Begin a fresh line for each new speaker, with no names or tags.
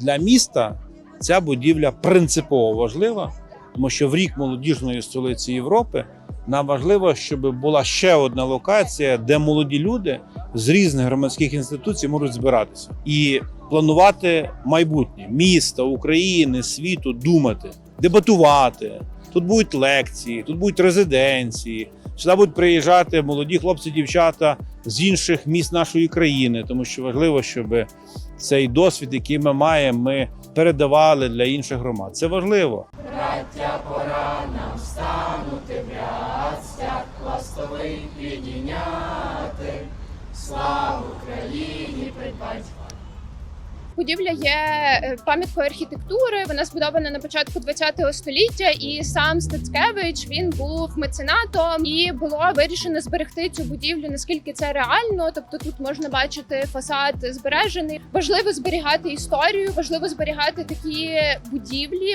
Для міста ця будівля принципово важлива, тому що в рік молодіжної столиці Європи нам важливо, щоб була ще одна локація, де молоді люди з різних громадських інституцій можуть збиратися і планувати майбутнє міста, України, світу, думати, дебатувати. Тут будуть лекції, тут будуть резиденції. Сюди будуть приїжджати молоді хлопці, дівчата з інших міст нашої країни, тому що важливо, щоб цей досвід, який ми маємо, ми передавали для інших громад. Це важливо.
Браття, пора нам станути ряд, стяг підійняти, славу Україні придбать.
Будівля є е, пам'яткою архітектури. Вона збудована на початку ХХ століття, і сам Стацкевич він був меценатом, і було вирішено зберегти цю будівлю наскільки це реально. Тобто тут можна бачити фасад збережений. Важливо зберігати історію, важливо зберігати такі будівлі,